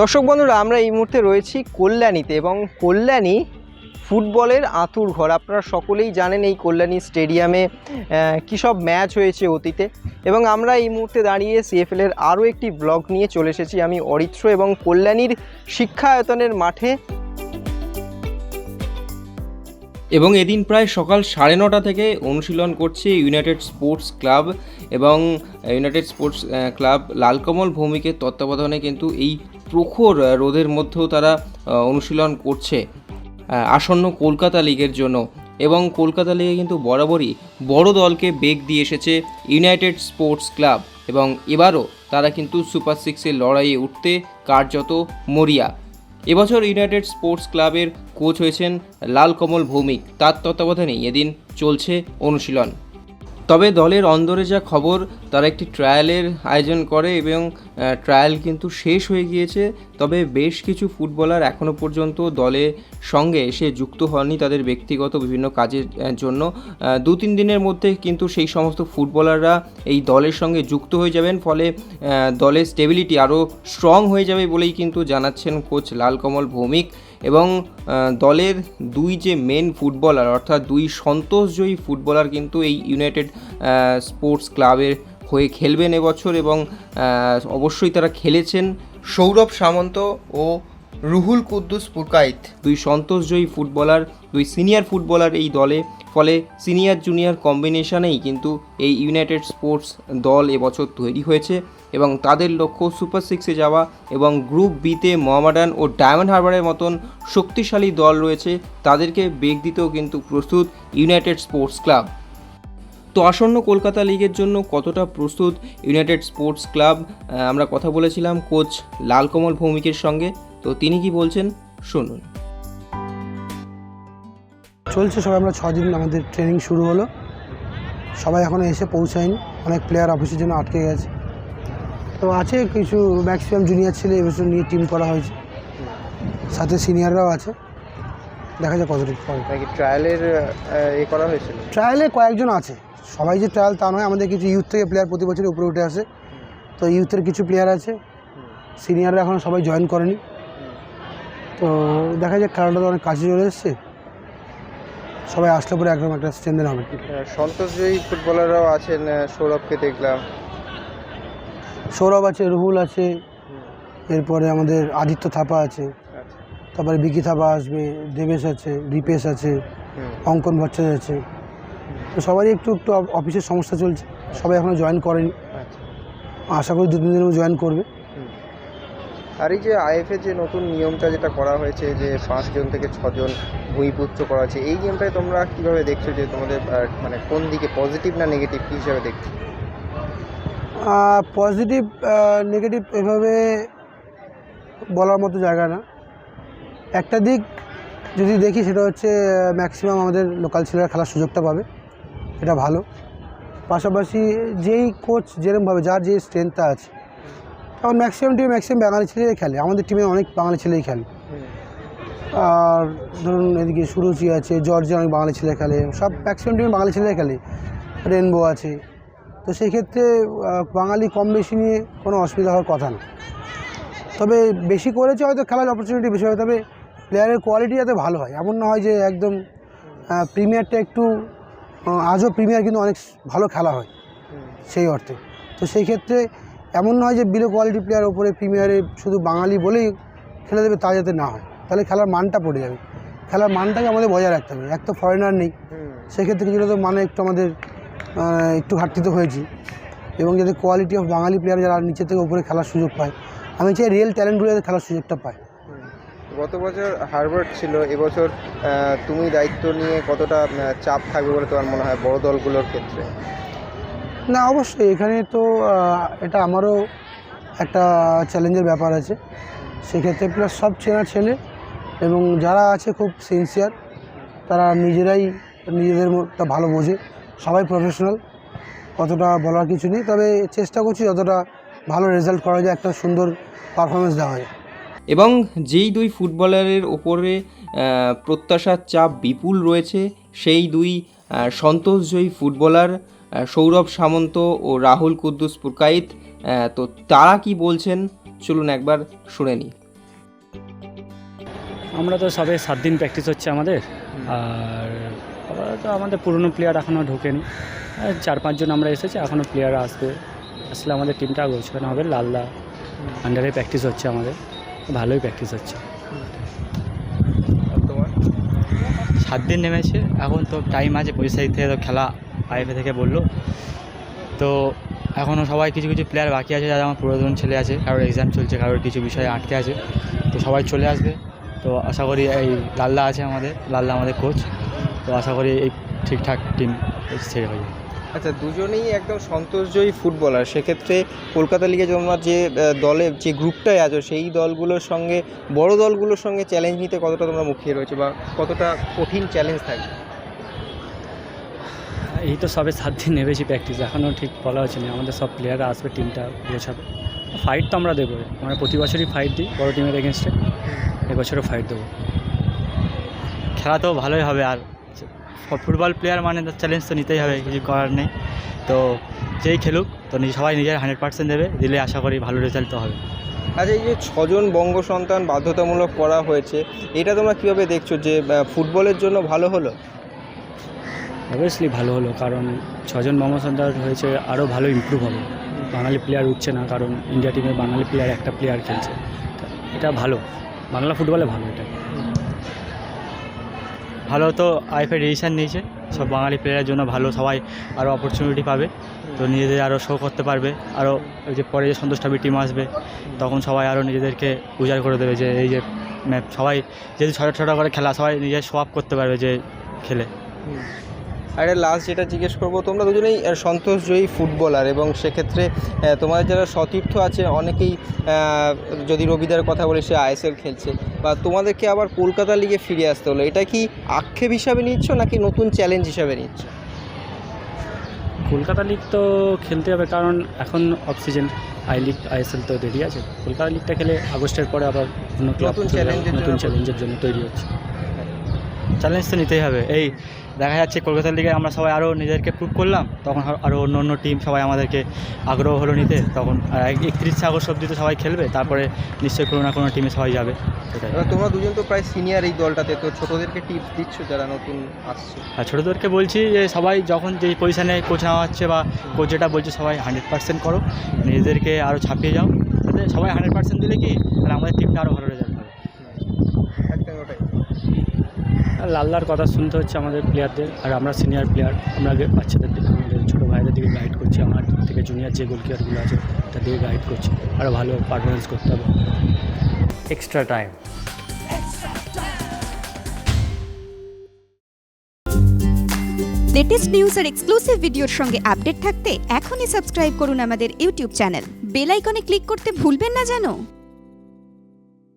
দর্শক বন্ধুরা, আমরা এই মুহূর্তে রয়েছি কল্যাণীতে এবং কল্যাণী ফুটবলের আঁতুর ঘর। আপনারা সকলেই জানেন এই কল্যাণী স্টেডিয়ামে কী সব ম্যাচ হয়েছে অতীতে এবং আমরা এই মুহূর্তে দাঁড়িয়ে সিএফএলের আরও একটি ব্লগ নিয়ে চলে এসেছি। আমি অরিত্র এবং কল্যাণীর শিক্ষায়তনের মাঠে এবং এদিন প্রায় সকাল সাড়ে নটা থেকে অনুশীলন করছে ইউনাইটেড স্পোর্টস ক্লাব এবং ইউনাইটেড স্পোর্টস ক্লাব লালকমল ভৌমিকের তত্ত্বাবধানে কিন্তু এই প্রখর রোদের মধ্যেও তারা অনুশীলন করছে আসন্ন কলকাতা লিগের জন্য। এবং কলকাতা লিগে কিন্তু বরাবরই বড় দলকে বেগ দিয়ে এসেছে ইউনাইটেড স্পোর্টস ক্লাব এবং এবারও তারা কিন্তু সুপার সিক্সের লড়াইয়ে উঠতে কার্যত মরিয়া। এবছর ইউনাইটেড স্পোর্টস ক্লাবের কোচ হয়েছেন লালকমল ভৌমিক। তার তত্ত্বাবধানেই এদিন চলছে অনুশীলন। তবে দলের অন্দরে যা খবর, তারা একটি ট্রায়ালের আয়োজন করে এবং ট্রায়াল কিন্তু শেষ হয়ে গিয়েছে। তবে বেশ কিছু ফুটবলার এখনও পর্যন্ত দলের সঙ্গে এসে যুক্ত হননি তাদের ব্যক্তিগত বিভিন্ন কাজের জন্য। দু তিন দিনের মধ্যে কিন্তু সেই সমস্ত ফুটবলাররা এই দলের সঙ্গে যুক্ত হয়ে যাবেন। ফলে দলের স্টেবিলিটি আরও স্ট্রং হয়ে যাবে বলেই কিন্তু জানাচ্ছেন কোচ লালকমল ভৌমিক। এবং দলের দুই যে মেন ফুটবলার অর্থাৎ দুই সন্তোষজয়ী ফুটবলার কিন্তু এই ইউনাইটেড স্পোর্টস ক্লাবের হয়ে খেলবেন এবছর এবং অবশ্যই তারা খেলেছেন সৌরভ সামন্ত ও রুহুল কুদ্দুস পুরকাইত দুই সন্তোষজয়ী ফুটবলার, দুই সিনিয়র ফুটবলার এই দলে, ফলে সিনিয়র জুনিয়র কম্বিনেশনেই কিন্তু এই ইউনাইটেড স্পোর্টস দল এবছর তৈরি হয়েছে এবং তাদের লক্ষ্য সুপার সিক্সে যাওয়া এবং গ্রুপ বিতে মোহামেডান ও ডায়মন্ড হারবারের মতন শক্তিশালী দল রয়েছে, তাদেরকে বেগ দিতেও কিন্তু প্রস্তুত ইউনাইটেড স্পোর্টস ক্লাব। তো আসন্ন কলকাতা লিগের জন্য কতটা প্রস্তুত ইউনাইটেড স্পোর্টস ক্লাব? আমরা কথা বলেছিলাম কোচ লালকমল ভৌমিকের সঙ্গে। তো তিনি কি বলছেন? শুনুন। চলছে সবাই আমরা ছদিন আমাদের ট্রেনিং শুরু হলো। সবাই এখনও এসে পৌঁছায়নি। অনেক প্লেয়ার অফিসের জন্য আটকে গেছে। তো আছে কিছু ম্যাক্সিমাম জুনিয়র ছেলে এবছর নিয়ে টিম করা হয়েছে। সাথে সিনিয়ররাও আছে। দেখা যাক কতটুকু নাকি ট্রায়ালের এ করা হয়েছিল? ট্রায়ালে কয়েকজন আছে। সবাই যে ট্রায়াল তা নয় আমাদের কিছু ইউথ থেকে প্লেয়ার প্রতি বছর উপরে উঠে আসে। তো ইউথের কিছু প্লেয়ার আছে। সিনিয়ররা এখন সবাই জয়েন করেনি। তো দেখা যাক খেলাটা তো অনেক কাছে চলে এসছে। সবাই আসলে পরে একদম একটা স্ট্রেন্থেন হবে সন্তোষজয়ী ফুটবলাররাও আছেন সৌরভকে দেখলাম। সৌরভ আছে রুহুল আছে এরপরে আমাদের আদিত্য থাপা আছে। তারপরে বিকি থাপা আসবে দেবেশ আছে দীপেশ আছে অঙ্কন ভট্টাচার্য আছে। তো সবারই একটু একটু অফিসের সমস্যা চলছে। সবাই এখনও জয়েন করেনি। আশা করি দু তিন দিনের জয়েন করবে। আর এই যে আইএফএ যে নতুন নিয়মটা যেটা করা হয়েছে যে পাঁচজন থেকে ছজন ভূমিপুত্র করা হয়েছে, এই নিয়মটাই তোমরা কীভাবে দেখছ যে তোমাদের মানে কোন দিকে পজিটিভ না নেগেটিভ কী হিসাবে দেখছ? পজিটিভ নেগেটিভ এভাবে বলার মতো জায়গা না। একটা দিক যদি দেখি সেটা হচ্ছে ম্যাক্সিমাম আমাদের লোকাল ছেলেরা খেলার সুযোগটা পাবে, এটা ভালো। পাশাপাশি যেই কোচ যেরকমভাবে যার যে স্ট্রেংথটা আছে তখন ম্যাক্সিমাম টিমে ম্যাক্সিমাম বাঙালি ছেলেই খেলে। আমাদের টিমে অনেক বাঙালি ছেলেই খেলে। আর ধরুন এদিকে সুরুচি আছে জর্জে অনেক বাঙালি ছেলে খেলে। সব ম্যাক্সিমাম টিমে বাঙালি ছেলে খেলে। রেনবো আছে। তো সেই ক্ষেত্রে বাঙালি কম বেশি নিয়ে কোনো অসুবিধা হওয়ার কথা না। তবে বেশি করেছে হয়তো খেলার অপরচুনিটি বেশি হয় তবে প্লেয়ারের কোয়ালিটি যাতে ভালো হয়। এমন না হয় যে একদম প্রিমিয়ারটা একটু আজও প্রিমিয়ার কিন্তু অনেক ভালো খেলা হয়। সেই অর্থে। তো সেই ক্ষেত্রে এমন নয় যে বিলো কোয়ালিটি প্লেয়ার ওপরে প্রিমিয়ারে শুধু বাঙালি বলেই খেলে দেবে তা যাতে না হয়। তাহলে খেলার মানটা পড়ে যাবে। খেলার মানটাকে আমাদের বজায় রাখতে হবে। এক তো ফরেনার নেই। সেক্ষেত্রে কিছুটা তো মানে একটু আমাদের একটু ঘাটতি তো হয়েছি। এবং যাতে কোয়ালিটি অফ বাঙালি প্লেয়ার যারা নিচে থেকে উপরে খেলার সুযোগ পায়। আমি চাই রিয়েল ট্যালেন্টগুলো যাতে খেলার সুযোগটা পায়। গত বছর হারবার্ট ছিল। এবছর তুমি দায়িত্ব নিয়ে কতটা চাপ থাকবে বলে তোমার মনে হয় বড় দলগুলোর ক্ষেত্রে? না, অবশ্যই। এখানে তো এটা আমারও একটা চ্যালেঞ্জের ব্যাপার আছে। সেক্ষেত্রে প্লাস সব চেনা ছেলে এবং যারা আছে খুব সিনসিয়ার তারা নিজেরাই নিজেদের ভালো বোঝে। সবাই প্রফেশনাল অতটা বলার কিছু নেই। তবে চেষ্টা করছি যতটা ভালো রেজাল্ট করা যায়, একটা সুন্দর পারফরমেন্স দেওয়া যায়। এবং যেই দুই ফুটবলারের ওপরে প্রত্যাশার চাপ বিপুল রয়েছে, সেই দুই সন্তোষজয়ী ফুটবলার সৌরভ সামন্ত ও রাহুল কুদ্দুস পুরকাইত। তো তারা কি বলছেন? চলুন একবার শুনে নিই। আমরা তো সবে সাত দিন প্র্যাকটিস হচ্ছে আমাদের। আর আপাতত আমাদের পুরনো প্লেয়ার এখনও ঢোকেনি। চার পাঁচজন আমরা এসেছি এখনও প্লেয়ার আসবে। আসলে আমাদের টিমটা গোছানো হবে লাল্লা আন্ডারে প্র্যাকটিস হচ্ছে আমাদের। ভালোই প্র্যাকটিস হচ্ছে। সাত দিন নেমেছে, এখন তো টাইম আছে, পঁচিশ তারিখ থেকে তো খেলা আইএফএ থেকে বলল। তো এখনও সবাই কিছু কিছু প্লেয়ার বাকি আছে, যারা আমার পুরাতন ছেলে আছে, কারোর এক্সাম চলছে, কারোর কিছু বিষয়ে আটকে আছে, তো সবাই চলে আসবে। তো আশা করি এই লাল্লা আছে আমাদের, লাল্লা আমাদের কোচ তো আশা করি এই ঠিকঠাক টিম ছেড়ে হয়ে যাবে। আচ্ছা দুজনেই একদম সন্তোষজয়ী ফুটবলার। সেক্ষেত্রে কলকাতা লিগে তোমরা যে দলে যে গ্রুপটায় আছো সেই দলগুলোর সঙ্গে বড় দলগুলোর সঙ্গে চ্যালেঞ্জ নিতে কতটা তোমরা মুখিয়ে রয়েছে বা কতটা কঠিন চ্যালেঞ্জ থাকবে এই তো সবে সাত দিন নেমেছি প্র্যাকটিস এখনও ঠিক বলা হচ্ছে না। আমাদের সব প্লেয়াররা আসবে টিমটা গোছাবে ফাইট তো আমরা দেবো আমরা প্রতি বছরই ফাইট দিই বড় টিমের এগেনস্টে এবছরও ফাইট দেবো। খেলা তো ভালোই হবে আর ফুটবল প্লেয়ার মানে তার চ্যালেঞ্জ তো নিতেই হবে কিছু করার নেই। তো যেই খেলুক তো নিজে সবাই নিজের হান্ড্রেড পার্সেন্ট দেবে দিলে আশা করি ভালো রেজাল্ট তো হবে। আচ্ছা এই যে ছজন বঙ্গ সন্তান বাধ্যতামূলক করা হয়েছে এটা তোমরা কীভাবে দেখছ যে ফুটবলের জন্য ভালো হলো? অবভিয়াসলি ভালো হলো কারণ ছজন মমসন্দার হয়েছে আরও ভালো ইমপ্রুভ হবে। বাঙালি প্লেয়ার উঠছে না কারণ ইন্ডিয়া টিমে বাঙালি প্লেয়ার একটা প্লেয়ার খেলছে। এটা ভালো। বাংলা ফুটবলে ভালো এটা। ভালো তো আইএফএ ডিসিশান নিয়েছে। সব বাঙালি প্লেয়ারের জন্য ভালো, সবাই আরও অপরচুনিটি পাবে। তো নিজেদের আরও শো করতে পারবে। আরও ওই যে পরে যে সন্তোষ টিম আসবে, তখন সবাই আরও নিজেদেরকে উজাড় করে দেবে যে এই যে সবাই, যেহেতু ছটা ছটা করে খেলা, সবাই নিজের শো আপ করতে পারবে যে খেলে। আর লাস্ট যেটা জিজ্ঞেস করব তোমরা দুজনেই সন্তোষজয়ী ফুটবলার এবং সেক্ষেত্রে তোমাদের যারা সতীর্থ আছে অনেকেই যদি রবিদার কথা বলি সে আইএসএল খেলছে। বা তোমাদেরকে আবার কলকাতা লিগে ফিরে আসতে হলো। এটা কি আক্ষেপ হিসাবে নিচ্ছ নাকি নতুন চ্যালেঞ্জ হিসাবে নিচ্ছ? কলকাতা লিগ তো খেলতে হবে কারণ এখন off season I League ISL তো দেরি আছে। কলকাতা লিগটা খেলে আগস্টের পরে আবার অন্য ক্লাব নতুন challenge নতুন চ্যালেঞ্জের জন্য তৈরি হচ্ছে। চ্যালেঞ্জ তো নিতেই হবে। এই দেখা যাচ্ছে কলকাতার লিগে আমরা সবাই আরও নিজেদেরকে প্রুভ করলাম তখন আরও অন্য অন্য টিম সবাই আমাদেরকে আগ্রহ হলো নিতে তখন একত্রিশে আগস্ট অব্দি তো সবাই খেলবে তারপরে নিশ্চয়ই কোনো না কোনো টিমে সবাই যাবে। সেটাই। এবার তোমরা দুজন তো প্রায় সিনিয়র এই দলটাতে তো ছোটদেরকে টিপস দিচ্ছ যারা নতুন আসছে? আর ছোটোদেরকে বলছি যে সবাই যখন যেই পজিশানে কোচ নেওয়া হচ্ছে বা কোচ যেটা বলছে সবাই হান্ড্রেড পার্সেন্ট করো নিজেদেরকে আরও ছাপিয়ে যাও। সবাই হান্ড্রেড পার্সেন্ট দিলে কি তাহলে আমাদের টিমটা আরও ভালো রেজাল্ট হবে একদম ওটাই আর লাল্লার কথা শুনতে হচ্ছে আমাদের প্লেয়ারদের আর আমরা সিনিয়র প্লেয়ার আমরা আগে বাচ্চাদের দিকে আমাদের ছোটো ভাইদের দিকে গাইড করছি আমার থেকে জুনিয়র যে গোলকিপারগুলো আছে তাদেরকে গাইড করছি আরও ভালো পারফরমেন্স করতে হবে। এক্সট্রা টাইম লেটেস্ট নিউজ আর এক্সক্লুসিভ ভিডিওর সঙ্গে আপডেট থাকতে এখনই সাবস্ক্রাইব করুন আমাদের ইউটিউব চ্যানেল বেল আইকনে ক্লিক করতে ভুলবেন না জানো?